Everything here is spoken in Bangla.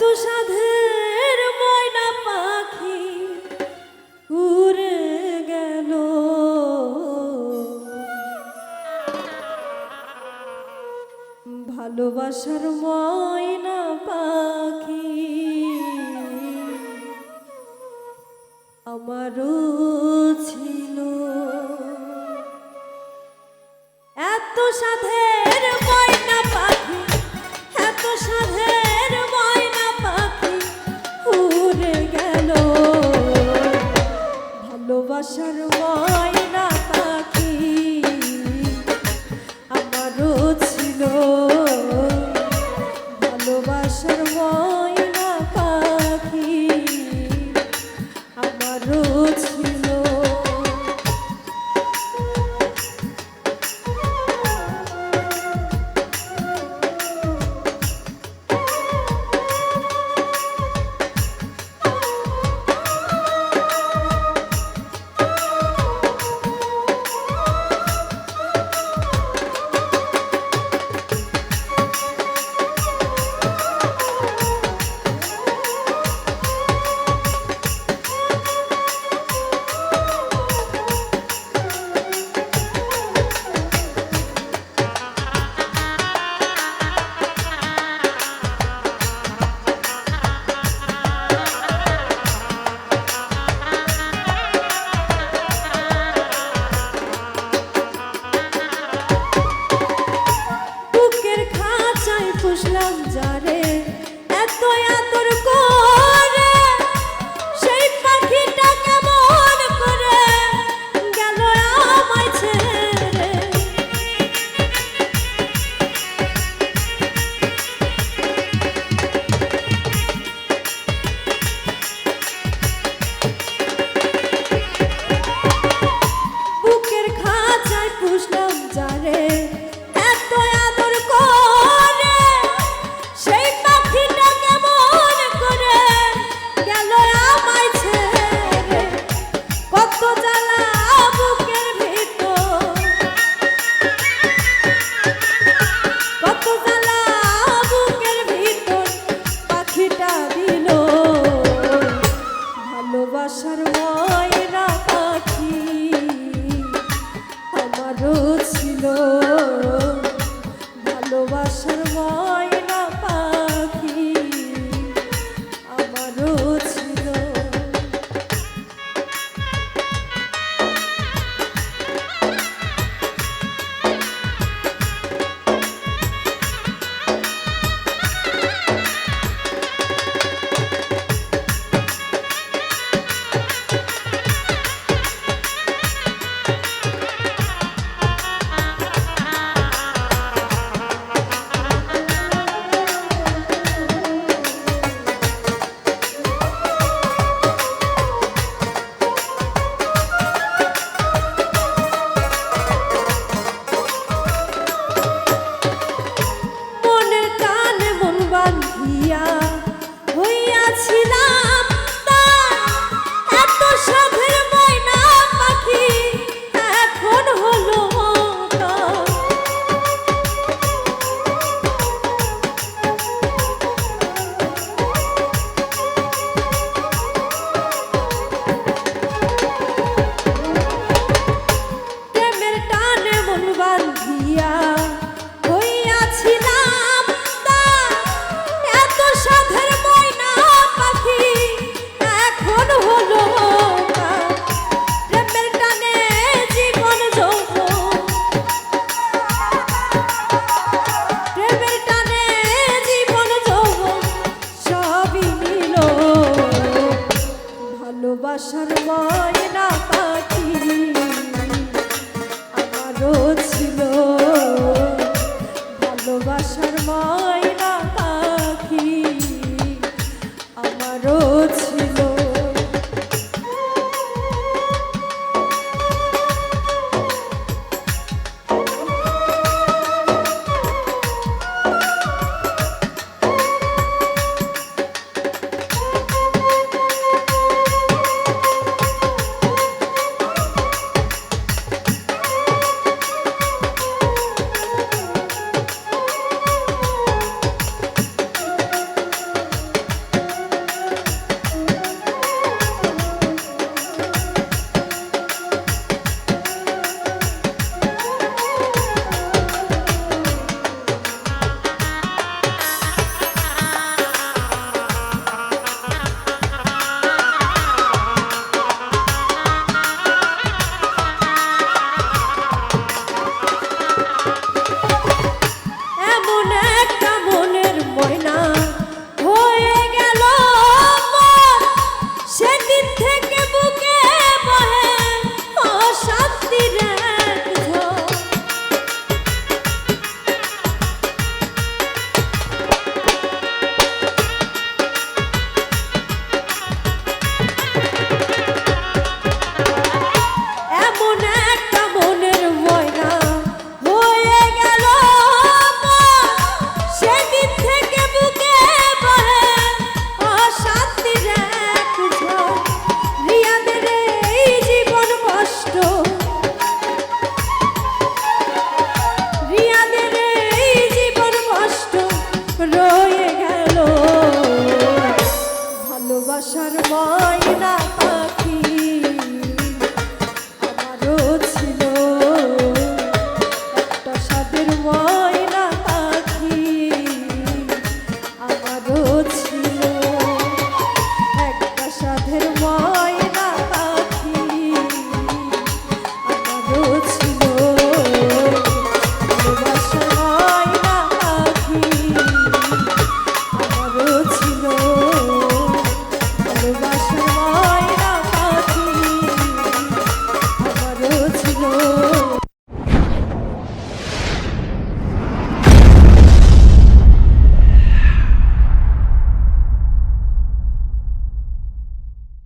এত পাখি উড়ে ভালোবাসার ময়না পাখি আমারও ছিল। এত সাধের ময়না পাখি এত সাধের বসার মায় Russian ভালোবাসার ময়না পাখি আমারও ছিল। ভালোবাসার ময়না পাখি আমারও Roy.